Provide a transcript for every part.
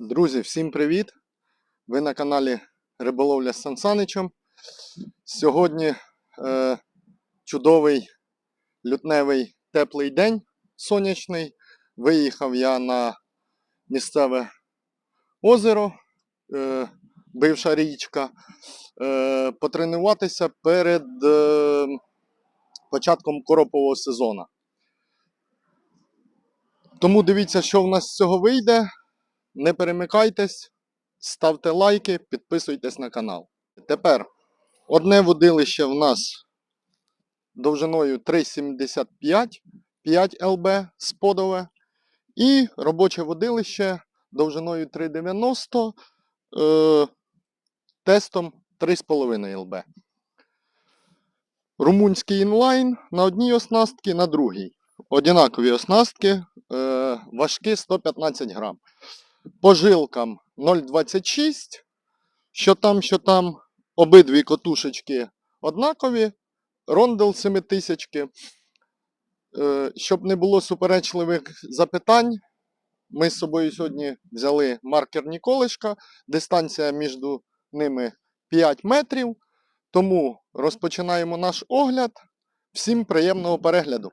Друзі, всім привіт! Ви на каналі Риболовля з Сансаничем. Сьогодні е, чудовий лютневий теплий день сонячний. Виїхав я на місцеве озеро, е, бивша річка, е, потренуватися перед е, початком коропового сезону. Тому дивіться, що в нас з цього вийде. Не перемикайтесь, ставте лайки, підписуйтесь на канал. Тепер одне водилище в нас довжиною 3,75, 5 ЛБ сподове. І робоче водилище довжиною 3,90 е, тестом 3,5 ЛБ. Румунський інлайн на одній оснастці, на другій. Одинакові оснастки, е, важкі 115 грам по жилкам 0,26. Що там, що там, обидві котушечки однакові. Рондел 7000. Е, Щоб не було суперечливих запитань, ми з собою сьогодні взяли маркерні колишка. Дистанція між ними 5 метрів. Тому розпочинаємо наш огляд. Всім приємного перегляду.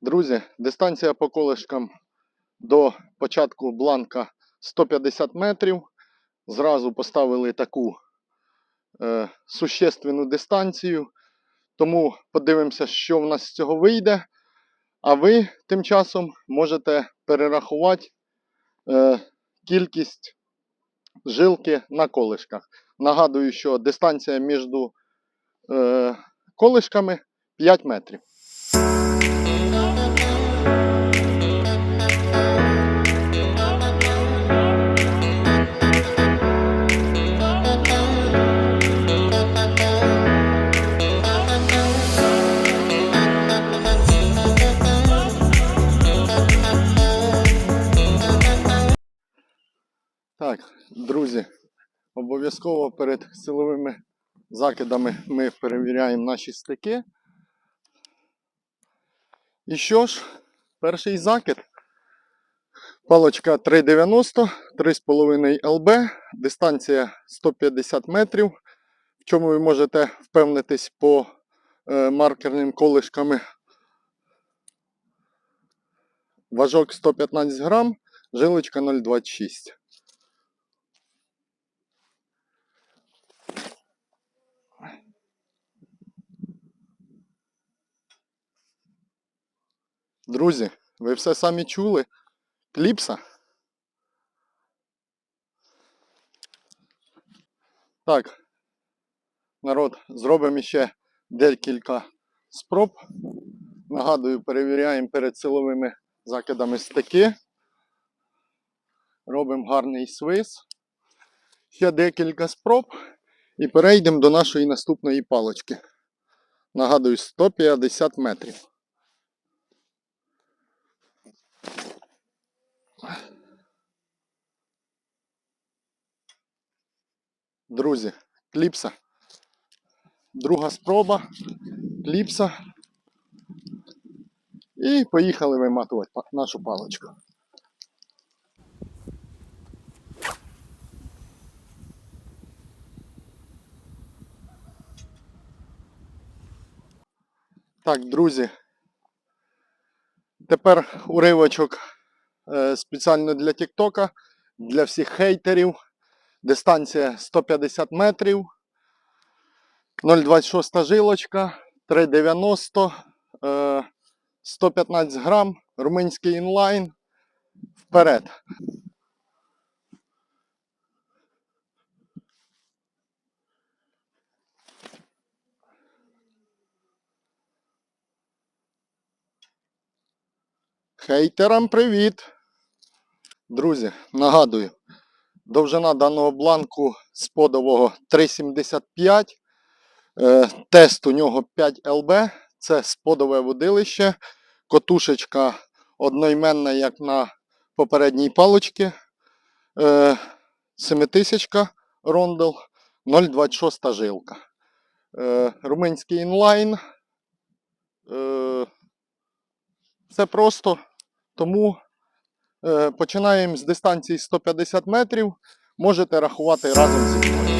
Друзі, дистанція по колишкам до початку бланка 150 метрів. Зразу поставили таку е, существенну дистанцію. Тому подивимося, що в нас з цього вийде. А ви тим часом можете перерахувати е, кількість жилки на колишках. Нагадую, що дистанція між е, колишками 5 метрів. Так, друзі, обов'язково перед силовими закидами ми перевіряємо наші стики. І що ж, перший закид. Палочка 3,90, 3,5 ЛБ, дистанція 150 метрів. В чому ви можете впевнитись по е, маркерним колишками. Важок 115 грам, жилочка 0,26. Друзі, ви все самі чули. Кліпса. Так. Народ, зробимо ще декілька спроб. Нагадую, перевіряємо перед силовими закидами стики. Робимо гарний свис. Ще декілька спроб. І перейдемо до нашої наступної палочки. Нагадую, 150 метрів. Друзі, кліпса. Друга спроба. Кліпса. І поїхали виматувати нашу паличку. Так, друзі. Тепер уривочок спеціально для Тіктока, для всіх хейтерів. Дистанція 150 метрів. 0,26 жилочка, 3,90, е, 115 грам, румунський інлайн. Вперед. Хейтерам привіт! Друзі, нагадую, довжина даного бланку сподового 3,75. Е, тест у нього 5 ЛБ. Це сподове водилище. Котушечка одноіменна, як на попередній палочці. Е, 7000 рондел, 0,26 жилка. Е, румунський інлайн. Е, все просто. Тому Починаємо з дистанції 150 метрів. Можете рахувати разом зі мною.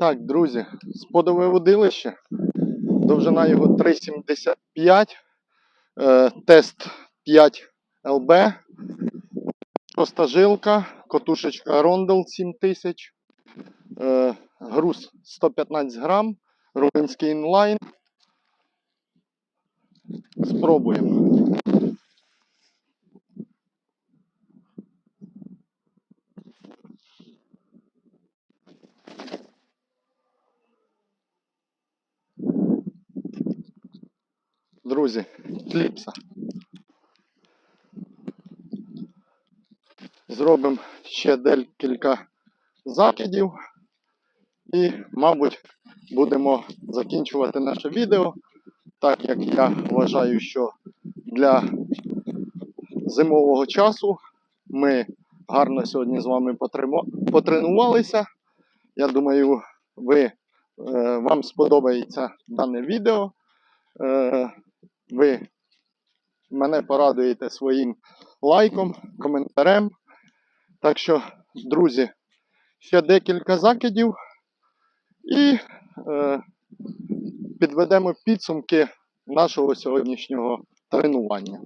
Так, друзі, сподове водилище. Довжина його 3,75. Е, тест 5 ЛБ. Шоста жилка, котушечка Рондел 7000. Е, груз 115 грам. Румунський інлайн. Спробуємо. Друзі, кліпса. Зробимо ще декілька закидів і, мабуть, будемо закінчувати наше відео, так як я вважаю, що для зимового часу ми гарно сьогодні з вами потренувалися. Я думаю, ви, е, вам сподобається дане відео. Ви мене порадуєте своїм лайком, коментарем. Так що, друзі, ще декілька закидів і е, підведемо підсумки нашого сьогоднішнього тренування.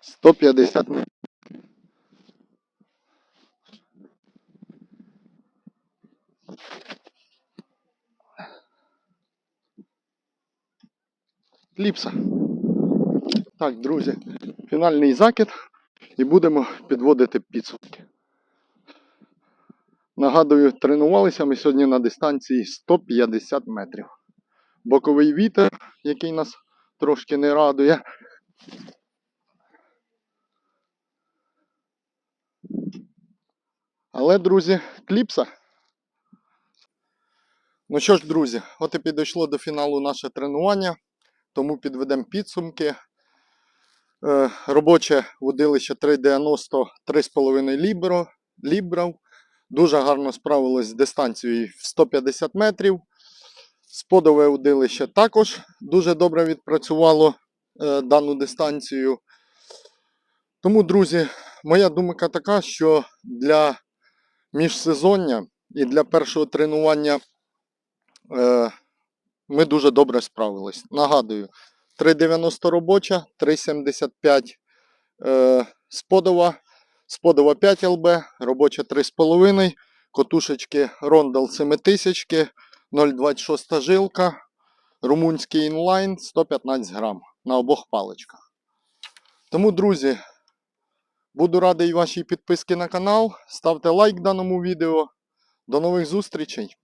Сто п'ятдесят Ліпса. Так, друзі, фінальний закид і будемо підводити підсумки. Нагадую, тренувалися ми сьогодні на дистанції 150 метрів. Боковий вітер, який нас трошки не радує. Але, друзі, кліпса. Ну що ж, друзі, от і підійшло до фіналу наше тренування, тому підведемо підсумки. Е, робоче водилище 390 3,5 лібро, лібрав. Дуже гарно справилось з дистанцією в 150 метрів. Сподове удилище також дуже добре відпрацювало е, дану дистанцію. Тому, друзі, моя думка така, що для міжсезоння і для першого тренування е, ми дуже добре справились. Нагадую, 3,90 робоча, 3,75 е, сподова, сподова 5 ЛБ, робоча 3,5, котушечки Рондел 7000, 0,26 жилка, румунський інлайн 115 грам на обох паличках. Тому, друзі, буду радий вашій підписці на канал. Ставте лайк даному відео. До нових зустрічей!